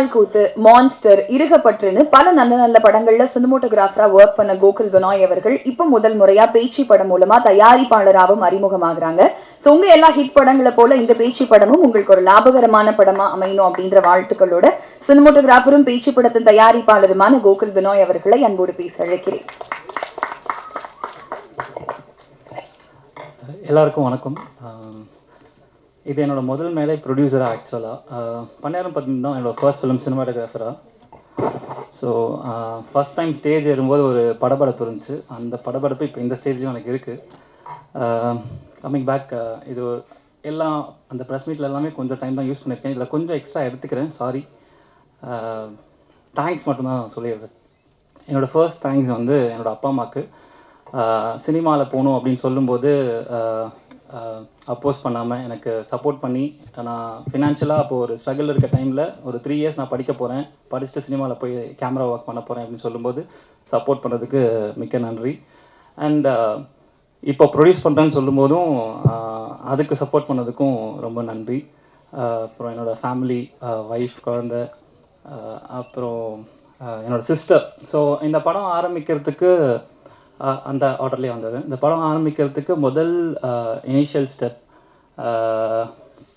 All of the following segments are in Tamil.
நாள் கூத்து மான்ஸ்டர் இருகப்பற்றுன்னு பல நல்ல நல்ல படங்கள்ல சினிமோட்டோகிராஃபரா ஒர்க் பண்ண கோகுல் பினாய் அவர்கள் இப்ப முதல் முறையா பேச்சு படம் மூலமா தயாரிப்பாளராகவும் அறிமுகமாகறாங்க. சோ உங்க எல்லா ஹிட் படங்களை போல இந்த பேச்சு படமும் உங்களுக்கு ஒரு லாபகரமான படமா அமையணும் அப்படின்ற வாழ்த்துக்களோட சினிமோட்டோகிராஃபரும் பேச்சு படத்தின் தயாரிப்பாளருமான கோகுல் பினாய் அவர்களை அன்போடு பேச அழைக்கிறேன். எல்லாருக்கும் வணக்கம். இது என்னோட முதல் மேலே ப்ரொடியூசராக ஆக்சுவலாக பன்னாயிரம் பார்த்தீங்கன்னா தான் என்னோட ஃபர்ஸ்ட் ஃபிலிம் சினிமாட்டோகிராஃபராக ஸோ ஃபஸ்ட் டைம் ஸ்டேஜ் ஏறும்போது ஒரு படபடப்பு இருந்துச்சு. அந்த படபடப்பு இப்போ இந்த ஸ்டேஜ்லையும் எனக்கு இருக்குது கம்மிங் பேக் இது எல்லாம் அந்த ப்ரெஸ் மீட்டில் எல்லாமே கொஞ்சம் டைம் தான் யூஸ் பண்ணியிருக்கேன் இதில் கொஞ்சம் எக்ஸ்ட்ரா எடுத்துக்கிறேன். சாரி தேங்க்ஸ் மட்டும்தான் சொல்லிடுறேன். என்னோடய ஃபர்ஸ்ட் தேங்க்ஸ் வந்து என்னோடய அப்பா அம்மாவுக்கு சினிமாவில் போகணும் அப்படின்னு சொல்லும்போது அப்போஸ் பண்ணாமல் எனக்கு சப்போர்ட் பண்ணி நான் ஃபினான்ஷியலாக அப்போது ஒரு ஸ்ட்ரகிள் இருக்க டைமில் ஒரு த்ரீ இயர்ஸ் நான் படிக்க போகிறேன் படிச்சுட்டு சினிமாவில் போய் கேமரா ஒர்க் பண்ண போகிறேன் அப்படின்னு சொல்லும்போது சப்போர்ட் பண்ணுறதுக்கு மிக்க நன்றி. அண்ட் இப்போ ப்ரொடியூஸ் பண்ணுறேன்னு சொல்லும்போதும் அதுக்கு சப்போர்ட் பண்ணதுக்கும் ரொம்ப நன்றி. அப்புறம் என்னோடய ஃபேமிலி ஒய்ஃப் குழந்த அப்புறம் என்னோடய சிஸ்டர் ஸோ இந்த படம் ஆரம்பிக்கிறதுக்கு அந்த ஆர்டர்லேயே வந்தது. இந்த படம் ஆரம்பிக்கிறதுக்கு முதல் இனிஷியல் ஸ்டெப்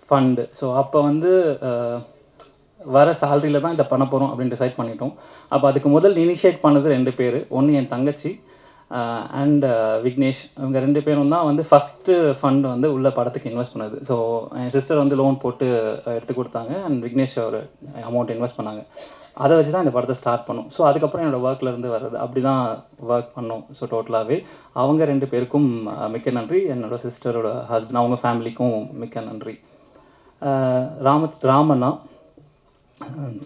ஃபண்டு ஸோ அப்போ வந்து வர சேலரியில் தான் இதை பண்ண போகிறோம் அப்படின்னு டிசைட் பண்ணிட்டோம். அப்போ அதுக்கு முதல் இனிஷியேட் பண்ணது ரெண்டு பேர். ஒன்று என் தங்கச்சி Uh, அண்ட் விக்னேஷ் uh, இவங்க ரெண்டு பேரும் தான் வந்து ஃபஸ்ட்டு ஃபண்ட் வந்து உள்ள படத்துக்கு இன்வெஸ்ட் பண்ணது. ஸோ என் சிஸ்டர் வந்து லோன் போட்டு uh, எடுத்து கொடுத்தாங்க. அண்ட் விக்னேஷ் ஒரு அமௌண்ட் இன்வெஸ்ட் பண்ணாங்க. அதை வச்சு தான் இந்த படத்தை ஸ்டார்ட் பண்ணும். ஸோ அதுக்கப்புறம் என்னோடய ஒர்க்லேருந்து வர்றது. அப்படி தான் ஒர்க் பண்ணோம் ஸோ டோட்டலாகவே அவங்க ரெண்டு பேருக்கும் மிக்க நன்றி. என்னோட சிஸ்டரோட ஹஸ்பண்ட் அவங்க ஃபேமிலிக்கும் மிக்க நன்றி. ராம ராமண்ணா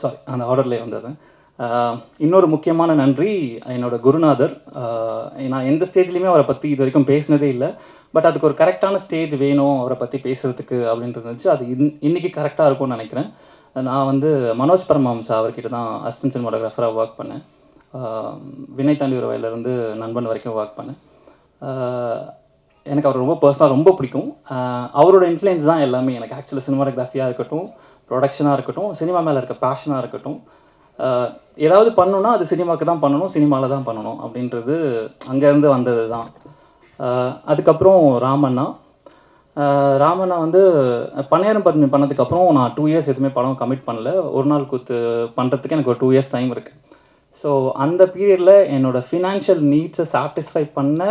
சாரி அந்த ஆர்டர்லேயே வந்துடுறேன். இன்னொரு முக்கியமான நன்றி என்னோடய குருநாதர். நான் எந்த ஸ்டேஜ்லையுமே அவரை பற்றி இது வரைக்கும் பேசினதே இல்லை. பட் அதுக்கு ஒரு கரெக்டான ஸ்டேஜ் வேணும் அவரை பற்றி பேசுறதுக்கு அப்படின்ட்டு இருந்துச்சு. அது இன் இன்றைக்கி கரெக்டாக இருக்கும்னு நினைக்கிறேன். நான் வந்து மனோஜ் பரமஹம்சா அவர்கிட்ட தான் அசிஸ்டன்ட் சினிமாட்டோகிராஃபராக ஒர்க் பண்ணேன். வினை தாண்டி ஒரு வயலேருந்து நண்பன் வரைக்கும் ஒர்க் பண்ணேன். எனக்கு அவர் ரொம்ப பர்சனலாக ரொம்ப பிடிக்கும். அவரோட இன்ஃப்ளூயன்ஸ் தான் எல்லாமே. எனக்கு ஆக்சுவலாக சினிமாட்டோகிராஃபியாக இருக்கட்டும் ப்ரொடக்ஷனாக இருக்கட்டும் சினிமா மேலே இருக்க பேஷனாக இருக்கட்டும். ஏதாவது பண்ணணும்னா அது சினிமாவுக்கு தான் பண்ணணும் சினிமாவில் தான் பண்ணணும் அப்படின்றது அங்கேருந்து வந்தது தான் அதுக்கப்புறம் ராமண்ணா. ராமண்ணா வந்து பன்னியாரம் பத்மி பண்ணதுக்கப்புறம் நான் டூ இயர்ஸ் எதுவுமே படம் கமிட் பண்ணல. ஒரு நாள் கூத்து பண்ணுறதுக்கு எனக்கு ஒரு டூ இயர்ஸ் டைம் இருக்குது ஸோ அந்த பீரியடில் என்னோடய ஃபினான்ஷியல் நீட்ஸை சாட்டிஸ்ஃபை பண்ண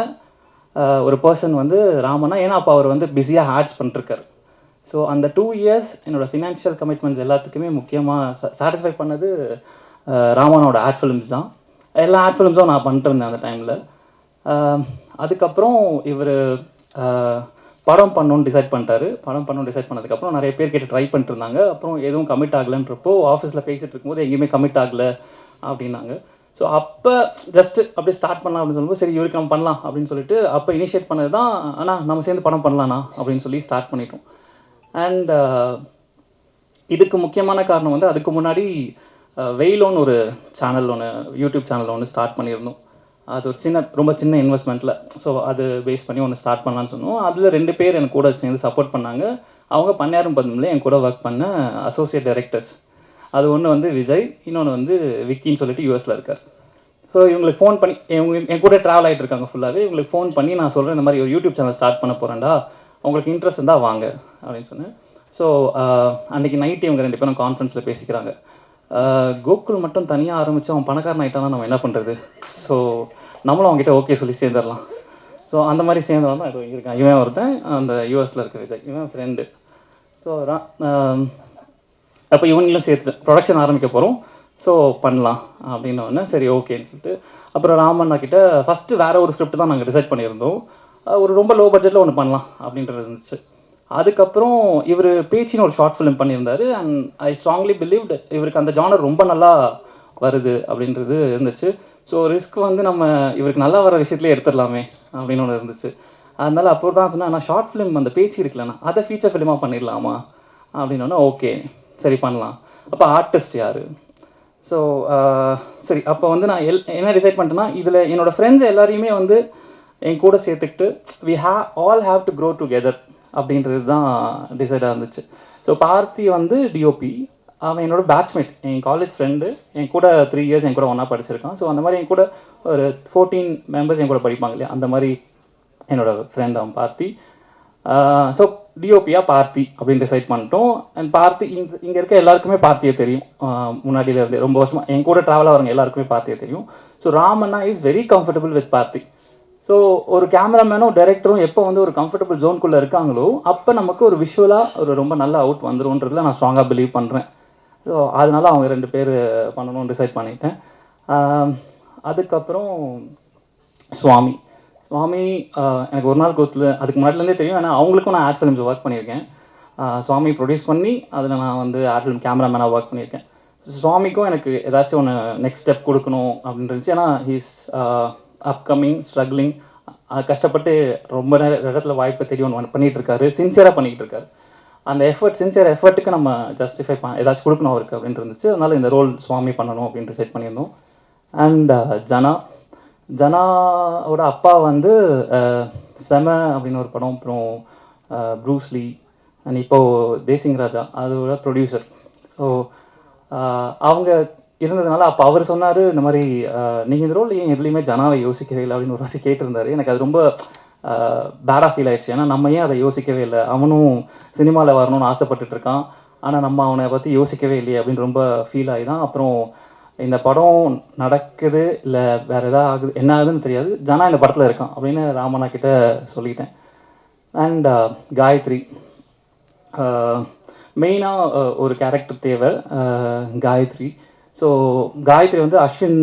ஒரு பர்சன் வந்து ராமண்ணா. ஏன்னா அப்போ அவர் வந்து பிஸியாக ஆட்ஸ் பண்ணிருக்காரு ஸோ அந்த டூ இயர்ஸ் என்னோடய ஃபினான்ஷியல் கமிட்மெண்ட்ஸ் எல்லாத்துக்குமே முக்கியமாக சாட்டிஸ்ஃபை பண்ணது ராமனோட ஆட் ஃபிலிம்ஸ் தான். எல்லா ஆட் ஃபிலிம்ஸும் நான் பண்ணிட்டுருந்தேன் அந்த டைமில் அதுக்கப்புறம் இவர் படம் பண்ணணும்னு டிசைட் பண்ணிட்டாரு. படம் பண்ணணும்னு டிசைட் பண்ணதுக்கப்புறம் நிறைய பேர் கேட்டு ட்ரை பண்ணிட்டு இருந்தாங்க அப்புறம் எதுவும் கமிட் ஆகலைன்றப்போ ஆஃபீஸில் பேசிகிட்டு இருக்கும்போது எங்கேயுமே கமிட் ஆகலை அப்படின்னாங்க. ஸோ அப்போ ஜஸ்ட்டு அப்படியே ஸ்டார்ட் பண்ணலாம் அப்படின்னு சொல்லும்போது சரி இவருக்கு நம்ம பண்ணலாம் அப்படின்னு சொல்லிட்டு அப்போ இனிஷியேட் பண்ணது தான் ஆனால் நம்ம சேர்ந்து படம் பண்ணலாண்ணா அப்படின்னு சொல்லி ஸ்டார்ட் பண்ணிட்டோம். அண்ட் uh, இதுக்கு முக்கியமான காரணம் வந்து அதுக்கு முன்னாடி வெயிலோன்னு ஒரு சேனல் ஒன்று யூடியூப் சேனல் ஒன்று ஸ்டார்ட் பண்ணியிருந்தோம். அது ஒரு சின்ன ரொம்ப சின்ன இன்வெஸ்ட்மெண்ட்டில் ஸோ அது பேஸ் பண்ணி ஒன்று ஸ்டார்ட் பண்ணலான்னு சொன்னோம். அதில் ரெண்டு பேர் எனக்கு கூட சேர்ந்து சப்போர்ட் பண்ணாங்க. அவங்க பன்னியாரம் பதினில் என் கூட ஒர்க் பண்ண அசோசியேட் டைரக்டர்ஸ் அது ஒன்று வந்து விஜய் இன்னொன்று வந்து விக்கின்னு சொல்லிட்டு யூஎஸில் இருக்கார். ஸோ இவங்களுக்கு ஃபோன் பண்ணி இவங்க என் கூட ட்ராவல் ஆகிட்டு இருக்காங்க ஃபுல்லாகவே இவங்களுக்கு ஃபோன் பண்ணி நான் சொல்கிறேன் இந்த மாதிரி ஒரு யூடியூப் சேனல் ஸ்டார்ட் பண்ண போகிறேன்டா உங்களுக்கு இன்ட்ரெஸ்ட் இருந்தால் வாங்க அப்படின்னு சொன்னேன். ஸோ அன்றைக்கி நைட் இவங்க ரெண்டு பேரும் கான்ஃபரன்ஸில் பேசிக்கிறாங்க. Uh, கோகுல் மட்டும் தனியாக ஆரம்பித்து அவன் பணக்காரன் ஆகிட்டானா நம்ம என்ன பண்ணுறது ஸோ நம்மளும் அவங்ககிட்ட ஓகே சொல்லி சேர்ந்துடலாம். ஸோ அந்த மாதிரி சேர்ந்தவன் தான் இதோ இருக்கான். இவன் ஒருத்தன் அந்த யூஎஸில் இருக்க விஜய். இவன் ஃப்ரெண்டு ஸோ um, அப்போ இவங்களும் சேர்த்து ப்ரொடக்ஷன் ஆரம்பிக்க போகிறோம் ஸோ பண்ணலாம் அப்படின்னு சரி ஓகேன்னு சொல்லிட்டு. அப்புறம் ராமண்ணா கிட்ட ஃபஸ்ட்டு வேறு ஒரு ஸ்கிரிப்ட் தான் நாங்கள் டிசைட் பண்ணியிருந்தோம். ஒரு ரொம்ப லோ பட்ஜெட்டில் ஒன்று பண்ணலாம் அப்படின்றது இருந்துச்சு. அதுக்கப்புறம் இவர் பேச்சின்னு ஒரு ஷார்ட் ஃபிலிம் பண்ணியிருந்தாரு அண்ட் ஐ ஸ்ட்ராங்லி பிலீவ்ட் இவருக்கு அந்த ஜானர் ரொம்ப நல்லா வருது அப்படின்றது இருந்துச்சு. ஸோ ரிஸ்க் வந்து நம்ம இவருக்கு நல்லா வர விஷயத்துலேயே எடுத்துடலாமே அப்படின்னு ஒன்று இருந்துச்சு. அதனால் அப்போ தான் சொன்னேன் ஷார்ட் ஃபிலிம் அந்த பேச்சு இருக்குல்லண்ணா அதை ஃபீச்சர் ஃபிலிமாக பண்ணிடலாமா? அப்படின்னோடனே ஓகே சரி பண்ணலாம். அப்போ ஆர்டிஸ்ட் யார்? ஸோ சரி அப்போ வந்து நான் எல் என்ன டிசைட் பண்ணிட்டேன்னா இதில் என்னோடய ஃப்ரெண்ட்ஸ் எல்லாரையுமே வந்து என் கூட சேர்த்துக்கிட்டு we ha all have to grow together அப்படின்றது தான் டிசைடாக இருந்துச்சு. ஸோ பார்த்தி வந்து டிஓபி அவன் என்னோட பேட்ச்மேட் என் காலேஜ் ஃப்ரெண்டு என் கூட த்ரீ இயர்ஸ் என் கூட ஒன்றா படிச்சிருக்கான். ஸோ அந்த மாதிரி என் கூட ஒரு ஃபோர்டீன் மெம்பர்ஸ் என் கூட படிப்பாங்க இல்லையா? அந்த மாதிரி என்னோட ஃப்ரெண்ட் அவன் பார்த்தி. ஸோ டிஓபியாக பார்த்தி அப்படின்னு டிசைட் பண்ணிட்டோம். அண்ட் பார்த்தி இங்கே இங்கே இருக்க எல்லாருக்குமே பார்த்தியே தெரியும். முன்னாடியிலேருந்து முன்னாடியில இருந்து ரொம்ப வருஷமாக என் கூட ட்ராவலாக வரவங்க எல்லாருக்குமே பார்த்தியே தெரியும். So Ramanna is very comfortable with Parthi. So ஒரு கேமராமேனும் டைரக்டரும் எப்போ வந்து ஒரு கம்ஃபர்டபுள் ஜோன்குள்ளே இருக்காங்களோ அப்போ நமக்கு ஒரு விஷுவலாக ஒரு ரொம்ப நல்ல அவுட் வந்துரும்ன்றதுல நான் ஸ்ட்ராங்காக பிலீவ் பண்ணுறேன் ஸோ அதனால அவங்க ரெண்டு பேர் பண்ணணும்னு டிசைட் பண்ணிட்டேன். அதுக்கப்புறம் சுவாமி. சுவாமி எனக்கு ஒரு நாள் கோத்தில் அதுக்கு முன்னாடிலேருந்தே தெரியும். ஏன்னா அவங்களுக்கும் நான் ஆட் ஃபிலிம்ஸ் ஒர்க் பண்ணியிருக்கேன். சுவாமி ப்ரொடியூஸ் பண்ணி அதில் நான் வந்து ஆட் ஃபிலிம் கேமராமேனாக ஒர்க் பண்ணியிருக்கேன். சுவாமிக்கும் எனக்கு ஏதாச்சும் ஒன்று நெக்ஸ்ட் ஸ்டெப் கொடுக்கணும் அப்படின்னு இருந்துச்சு. ஏன்னா ஹீஸ் அப்கமிங் ஸ்ட்ரகிளிங் கஷ்டப்பட்டு ரொம்ப நேரம் இடத்துல வாய்ப்பை தெரியும் ஒன்று பண்ணிகிட்டு இருக்காரு சின்சியராக பண்ணிகிட்டு இருக்காரு அந்த எஃபர்ட் சின்சியர் எஃபர்ட்டுக்கு நம்ம ஜஸ்டிஃபை பண்ண ஏதாச்சும் கொடுக்கணும் அவருக்கு அப்படின்னு இருந்துச்சு. அதனால் இந்த ரோல் சுவாமி பண்ணணும் அப்படின்ட்டு செட் பண்ணியிருந்தோம். அண்ட் ஜனா ஜனாவோட அப்பா வந்து செம அப்படின்னு ஒரு படம் அப்புறம் ப்ரூஸ்லி அண்ட் இப்போது தேசிங் ராஜா அதோட ப்ரொடியூசர் ஸோ அவங்க இருந்ததுனால அப்போ அவர் சொன்னார் இந்த மாதிரி நீங்கள் இந்த ரோல் ஏன் எதுலேயுமே ஜனாவை யோசிக்கவே இல்லை? அப்படின்னு ஒரு வாட்டி கேட்டிருந்தாரு. எனக்கு அது ரொம்ப பேடாக ஃபீல் ஆயிடுச்சு. ஏன்னா நம்ம ஏன் அதை யோசிக்கவே இல்லை? அவனும் சினிமாவில் வரணும்னு ஆசைப்பட்டுட்டு இருக்கான். ஆனால் நம்ம அவனை பற்றி யோசிக்கவே இல்லையே அப்படின்னு ரொம்ப ஃபீல் ஆகி தான் அப்புறம் இந்த படம் நடக்குது இல்லை வேறு எதாவது ஆகுது என்ன ஆகுதுன்னு தெரியாது. ஜனா இந்த படத்தில் இருக்கான் அப்படின்னு ராமனா கிட்ட சொல்லிட்டேன். அண்ட் காயத்ரி மெயினாக ஒரு கேரக்டர் தேவை காயத்ரி. ஸோ காயத்ரி வந்து அஸ்வின்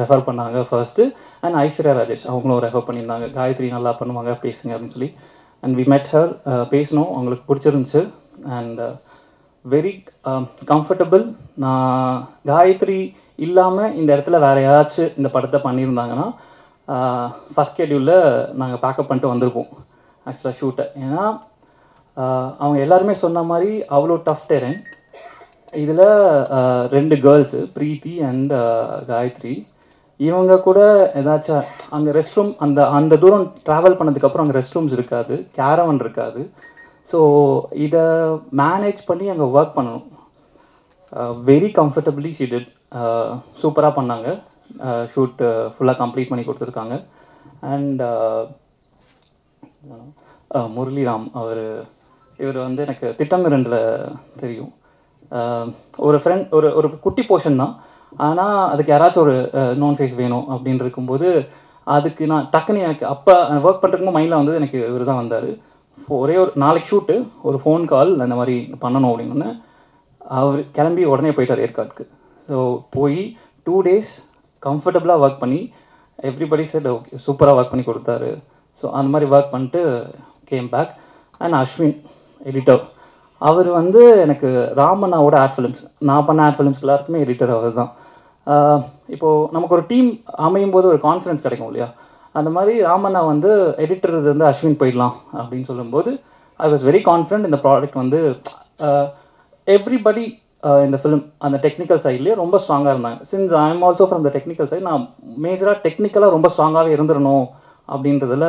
ரெஃபர் பண்ணாங்க ஃபர்ஸ்ட்டு அண்ட் ஐஸ்வர்யா ராஜேஷ் அவங்களும் ரெஃபர் பண்ணியிருந்தாங்க. காயத்ரி நல்லா பண்ணுவாங்க பேசுங்க அப்படின்னு சொல்லி. அண்ட் வி மெட் ஹர் பேசினோம். அவங்களுக்கு பிடிச்சிருந்துச்சு. அண்ட் வெரி கம்ஃபர்டபுள் நான் காயத்ரி இல்லாமல் இந்த இடத்துல வேறு யாராச்சும் இந்த படத்தை பண்ணியிருந்தாங்கன்னா ஃபஸ்ட் ஷெட்யூலில் நாங்கள் பேக்கப் பண்ணிட்டு வந்திருப்போம். ஆக்சுவலாக ஷூட்டை ஏன்னா uh, அவங்க எல்லாருமே சொன்ன மாதிரி அவ்வளோ டஃப் டெரன் இதில் ரெண்டு கேர்ள்ஸு பிரீத்தி அண்ட் காயத்ரி. இவங்க கூட ஏதாச்சும் அங்கே ரெஸ்ட் ரூம் அந்த அந்த தூரம் ட்ராவல் பண்ணதுக்கப்புறம் அங்கே ரெஸ்ட் ரூம்ஸ் இருக்காது கேரவன் இருக்காது. ஸோ இதை மேனேஜ் பண்ணி அங்கே ஒர்க் பண்ணணும். வெரி கம்ஃபர்டபிளி ஷீ டிட் சூப்பராக பண்ணாங்க. ஷூட் ஃபுல்லாக கம்ப்ளீட் பண்ணி கொடுத்துருக்காங்க. அண்ட் முரளிராம் அவர் இவர் வந்து எனக்கு திட்டமிரண்டில் தெரியும். ஒரு ஃப்ரெண்ட் ஒரு ஒரு குட்டி போர்ஷன் தான். ஆனால் அதுக்கு யாராச்சும் ஒரு நோன் ஃபேஸ் வேணும் அப்படின்னு இருக்கும்போது அதுக்கு நான் டக்குன்னு எனக்கு அப்போ ஒர்க் பண்ணுறதுக்கு மைண்டில் வந்து எனக்கு இவர் தான் வந்தார். ஒரே ஒரு நாளைக்கு ஷூட்டு ஒரு ஃபோன் கால் அந்த மாதிரி பண்ணணும் அப்படின்னு அவர் கிளம்பி உடனே போயிட்டார் ஏற்காடுக்கு ஸோ போய் டூ டேஸ் கம்ஃபர்டபுளாக ஒர்க் பண்ணி எவ்ரிபடி செட் ஓகே சூப்பராக ஒர்க் பண்ணி கொடுத்தாரு. ஸோ அந்த மாதிரி ஒர்க் பண்ணிட்டு came back and Ashwin editor அவர் வந்து எனக்கு ராமண்ணாவோட ஆட் ஃபிலிம்ஸ் நான் பண்ண ஆட் ஃபிலிம்ஸ்க்கு எல்லாருக்குமே எடிட்டர் அவர் தான் இப்போது நமக்கு ஒரு டீம் அமையும் போது ஒரு கான்ஃபிடன்ஸ் கிடைக்கும் இல்லையா? அந்த மாதிரி ராமண்ணா வந்து எடிட்டர் வந்து அஸ்வின் போயிடலாம் அப்படின்னு சொல்லும்போது ஐ வாஸ் வெரி கான்ஃபிடென்ட் இந்த ப்ராடக்ட் வந்து எவ்ரிபடி இந்த ஃபிலிம் அந்த டெக்னிக்கல் சைட்லேயே ரொம்ப ஸ்ட்ராங்காக இருந்தாங்க. Since I am also from the technical side நான் மேஜராக டெக்னிக்கலாக ரொம்ப ஸ்ட்ராங்காகவே இருந்துடணும் அப்படின்றதில்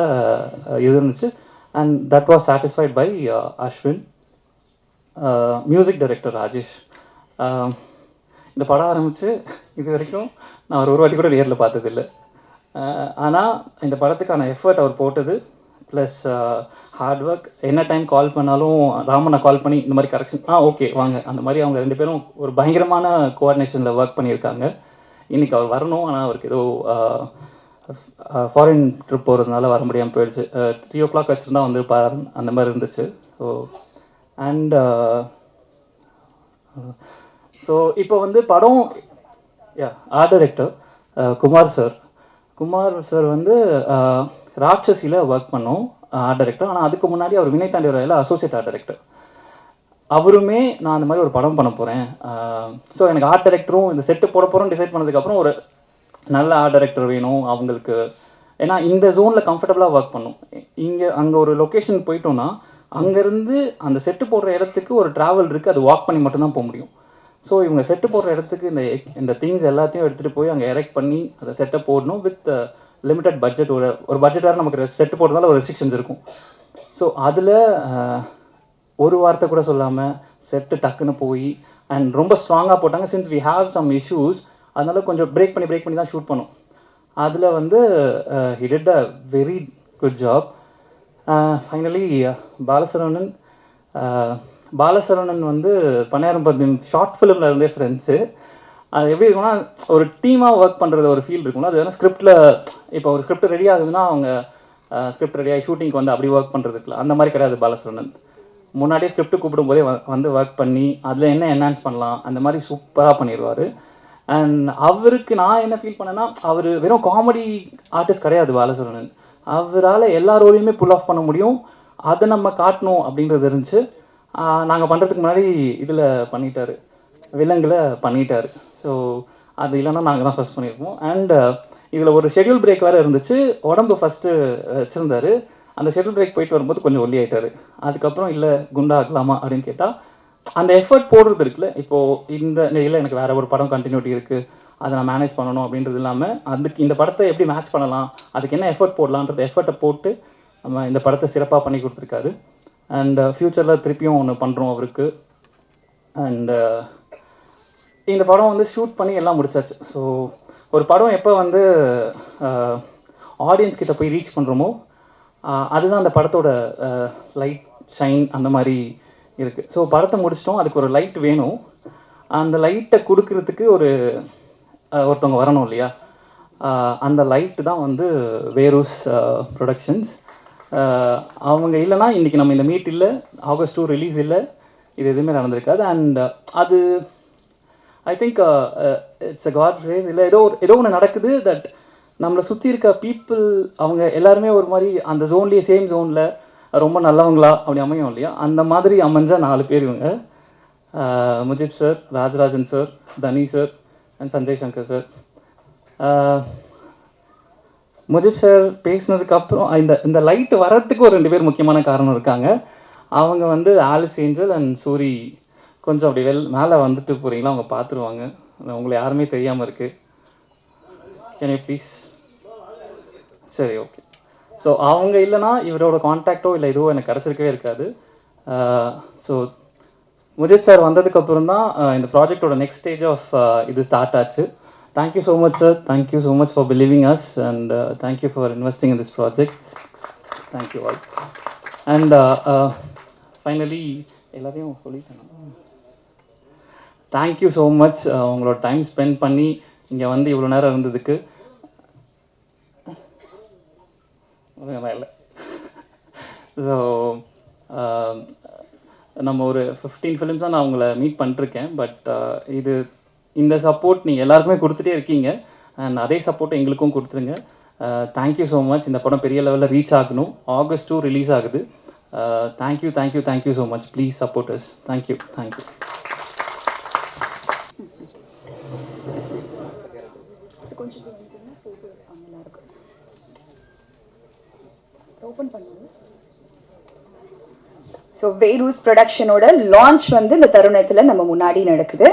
இது இருந்துச்சு. And that was satisfied by Ashwin. Music director Rajesh. இந்த படம் ஆரம்பித்து இது வரைக்கும் நான் ஒரு ஒரு வாட்டி கூட நேரில் பார்த்ததில்ல. ஆனால் இந்த படத்துக்கான எஃபர்ட் அவர் போட்டது ப்ளஸ் ஹார்ட் ஒர்க் என்ன டைம் கால் பண்ணாலும் ராமனை கால் பண்ணி இந்த மாதிரி கரெக்ஷன் ஆ ஓகே வாங்க. அந்த மாதிரி அவங்க ரெண்டு பேரும் ஒரு பயங்கரமான கோஆர்டினேஷனில் ஒர்க் பண்ணியிருக்காங்க. இன்றைக்கி அவர் வரணும் ஆனால் அவருக்கு ஏதோ ஃபாரின் ட்ரிப் போகிறதுனால வர முடியாமல் போயிடுச்சு. த்ரீ ஓ கிளாக் வச்சுருந்தா வந்திருப்பார் அந்த மாதிரி இருந்துச்சு. ஸோ அண்ட் ஸோ இப்போ வந்து படம் yeah art director Kumar sir Kumar sir வந்து uh, ராட்சசியில் ஒர்க் பண்ணோம் ஆர்ட் uh, டைரக்டர் ஆனால் அதுக்கு முன்னாடி அவர் வினய் தாண்டி வரையில் அசோசியேட் ஆர்ட் டைரக்டர் அவருமே நான் அந்த மாதிரி ஒரு படம் பண்ண போகிறேன் ஸோ uh, எனக்கு ஆர்ட் டைரக்டரும் இந்த செட்டு போட போகிறோம் டிசைட் பண்ணதுக்கப்புறம் ஒரு நல்ல ஆர்ட் டைரக்டர் வேணும் அவங்களுக்கு. ஏன்னா இந்த ஜோனில் கம்ஃபர்டபுளாக ஒர்க் பண்ணும். இங்கே அங்கே ஒரு லொக்கேஷன் போயிட்டோன்னா அங்கேருந்து அந்த செட்டு போடுற இடத்துக்கு ஒரு ட்ராவல் இருக்குது அது வாக் பண்ணி மட்டும்தான் போக முடியும். ஸோ இவங்க செட்டு போடுற இடத்துக்கு இந்த இந்த திங்ஸ் எல்லாத்தையும் எடுத்துகிட்டு போய் அங்கே எரெக்ட் பண்ணி அதை செட்டை போடணும் வித் லிமிட்டட் பட்ஜெட் ஒரு ஒரு பட்ஜெட்டாக நமக்கு செட்டு போடுறதுனால ஒரு ரெஸ்ட்ரிக்ஷன்ஸ் இருக்கும். ஸோ அதில் uh, ஒரு வார்த்தை கூட சொல்லாமல் செட்டு டக்குன்னு போய் அண்ட் ரொம்ப ஸ்ட்ராங்காக போட்டாங்க. Since we have some issues அதனால கொஞ்சம் பிரேக் பண்ணி பிரேக் பண்ணி தான் ஷூட் பண்ணோம். அதில் வந்து he did a very good job finally Balasaravanan Balasaravanan வந்து பன்னாயிரம் பதின் ஷார்ட் ஃபிலிமில் இருந்தே ஃப்ரெண்ட்ஸு அது எப்படி இருக்கும்னா ஒரு டீமாக ஒர்க் பண்ணுறது ஒரு ஃபீல் இருக்கும்னா அது வேணால் ஸ்கிரிப்டில் இப்போ ஒரு ஸ்கிரிப்ட் ரெடி ஆகுதுன்னா அவங்க ஸ்கிரிப்ட் ரெடியாகி ஷூட்டிங்க்கு வந்து அப்படி ஒர்க் பண்ணுறதுக்குல அந்த மாதிரி கிடையாது பாலசரவணன். முன்னாடியே ஸ்கிரிப்ட் கூப்பிடும்போதே வ- வந்து ஒர்க் பண்ணி அதில் என்ன என்ஹான்ஸ் பண்ணலாம் அந்த மாதிரி சூப்பராக பண்ணிடுவார். அண்ட் அவருக்கு நான் என்ன ஃபீல் பண்ணேன்னா அவர் வெறும் காமெடி ஆர்டிஸ்ட் கிடையாது பாலசரவணன். அவரால் எல்லா ரோலையுமே புல் ஆஃப் பண்ண முடியும். அதை நம்ம காட்டணும் அப்படின்றது இருந்துச்சு. நாங்கள் பண்ணுறதுக்கு முன்னாடி இதில் பண்ணிட்டாரு. விலங்குல பண்ணிட்டாரு. ஸோ அது இல்லைன்னா நாங்கள் தான் ஃபஸ்ட் பண்ணியிருப்போம். அண்ட் uh, இதில் ஒரு ஷெட்யூல் பிரேக் வேறு இருந்துச்சு. உடம்பு ஃபஸ்ட்டு வச்சுருந்தாரு. அந்த ஷெட்யூல் பிரேக் போயிட்டு வரும்போது கொஞ்சம் ஒல்லி ஆகிட்டாரு அதுக்கப்புறம் இல்லை குண்டா அப்படின்னு கேட்டால் அந்த எஃபர்ட் போடுறது இருக்குல்ல? இப்போது இந்த இல்லை எனக்கு வேறு ஒரு படம் கண்டினியூட்டி இருக்குது அதை நான் மேனேஜ் பண்ணணும் அப்படின்றது இல்லாமல் அதுக்கு இந்த படத்தை எப்படி மேட்ச் பண்ணலாம் அதுக்கு என்ன எஃபர்ட் போடலான்றது எஃபர்ட்டை போட்டு நம்ம இந்த படத்தை சிறப்பாக பண்ணி கொடுத்துருக்காரு. அண்ட் ஃப்யூச்சரில் uh, திருப்பியும் ஒன்று பண்ணுறோம் அவருக்கு. அண்டு uh, இந்த படம் வந்து ஷூட் பண்ணி எல்லாம் முடிச்சாச்சு. ஸோ ஒரு படம் எப்போ வந்து uh, ஆடியன்ஸ் கிட்ட போய் ரீச் பண்ணுறோமோ அதுதான் அந்த படத்தோட லைட் ஷைன் அந்த மாதிரி இருக்குது ஸோ படத்தை முடிச்சிட்டோம். அதுக்கு ஒரு லைட் வேணும். அந்த லைட்டை கொடுக்கறதுக்கு ஒரு ஒருத்தவங்க வரணும் இல்லையா? அந்த லைட்டு தான் வந்து வேரூஸ் ப்ரொடக்ஷன்ஸ் அவங்க இல்லைன்னா இன்றைக்கி நம்ம இந்த மீட் இல்லை ஆகஸ்ட் டூ ரிலீஸ் இல்லை இது எதுவுமே நடந்திருக்காது. அண்ட் அது I think it's a God grace இல்லை ஏதோ ஒரு ஏதோ ஒன்று நடக்குது தட் நம்மளை சுற்றி இருக்க பீப்புள் அவங்க எல்லாருமே ஒரு மாதிரி அந்த ஜோன்லேயே சேம் ஜோனில் ரொம்ப நல்லவங்களா அப்படி அமையும் இல்லையா? அந்த மாதிரி அமைஞ்ச நாலு பேர் இவங்க. Mujib sir Rajarajan sir Thani sir and Sanjay Shankar sir. Mujib sir பேசினதுக்கப்புறம் இந்த இந்த லைட் வரத்துக்கு ஒரு ரெண்டு பேர் முக்கியமான காரணம் இருக்காங்க. அவங்க வந்து ஆலிஸ் ஏஞ்சல் அண்ட் சூரி கொஞ்சம் அப்படி வெல் மேலே வந்துட்டு போகிறீங்களா அவங்க பார்த்துருவாங்க உங்களை யாருமே தெரியாமல் இருக்குது கேன் யூ ப்ளீஸ் சரி ஓகே ஸோ அவங்க இல்லைன்னா இவரோட கான்டாக்டோ இல்லை இதுவோ எனக்கு கிடச்சிருக்கவே இருக்காது. ஸோ முஜித் சார் வந்ததுக்கப்புறம் தான் இந்த ப்ராஜெக்டோட நெக்ஸ்ட் ஸ்டேஜ் ஆஃப் இது ஸ்டார்ட் ஆச்சு. Thank you so much sir thank you so much for believing us and thank you for investing in this project thank you all and finally எல்லாத்தையும் சொல்லிட்டேன். தேங்க்யூ ஸோ மச் உங்களோட டைம் ஸ்பெண்ட் பண்ணி இங்கே வந்து இவ்வளோ நேரம் இருந்ததுக்கு. இல்லை. ஸோ நம்ம ஒரு ஃபிஃப்டீன் ஃபிலிம்ஸாக நான் உங்களை மீட் பண்ணிருக்கேன். பட் uh, இது இந்த சப்போர்ட் நீங்கள் எல்லாருக்குமே கொடுத்துட்டே இருக்கீங்க. அண்ட் அதே சப்போர்ட் எங்களுக்கும் கொடுத்துருங்க. தேங்க்யூ ஸோ மச் இந்த படம் பெரிய லெவலில் ரீச் ஆகணும். ஆகஸ்ட் டூ ரிலீஸ் ஆகுது. Thank you thank you thank you so much please support us thank you thank you so வேரூஸ் ப்ரொடக்ஷனோட லான்ச் வந்து இந்த தருணத்துல நம்ம முன்னாடி நடக்குது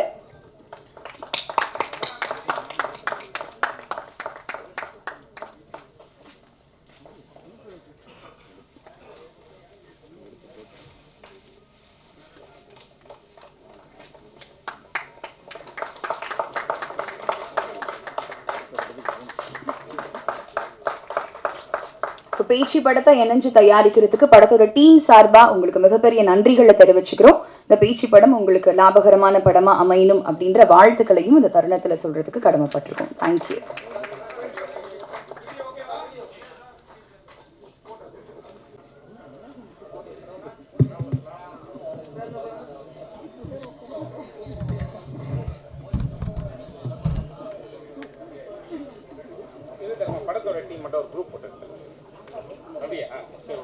ஸோ பேச்சு படத்தை இணைஞ்சு தயாரிக்கிறதுக்கு படத்தோட டீம் சார்பா உங்களுக்கு மிகப்பெரிய நன்றிகளை தெரிவிச்சுக்கிறோம். இந்த பேச்சு படம் உங்களுக்கு லாபகரமான படமா அமையணும் அப்படின்ற வாழ்த்துக்களையும் இந்த தருணத்துல சொல்றதுக்கு கடமைப்பட்டிருக்கோம். தேங்க்யூ படத்தோட டீம் மட்டும் ஒரு குரூப் போட்டு அப்படியா சரி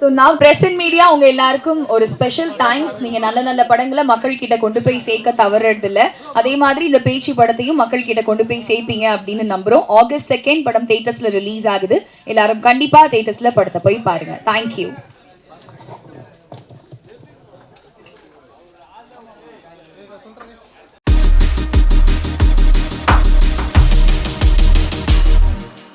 ஸோ நான் ப்ரெஸ் அண்ட் மீடியா உங்க எல்லாருக்கும் ஒரு ஸ்பெஷல் தேங்க்ஸ் நீங்க நல்ல நல்ல படங்களை மக்கள் கிட்ட கொண்டு போய் சேர்க்க தவறதில்ல அதே மாதிரி இந்த பேச்சு படத்தையும் மக்கள் கிட்ட கொண்டு போய் சேர்ப்பீங்க அப்படின்னு நம்புறோம். ஆகஸ்ட் செகண்ட் படம் தேட்டர்ஸ்ல ரிலீஸ் ஆகுது. எல்லாரும் கண்டிப்பா தேட்டர்ஸ்ல படத்தை போய் பாருங்க. தேங்க்யூ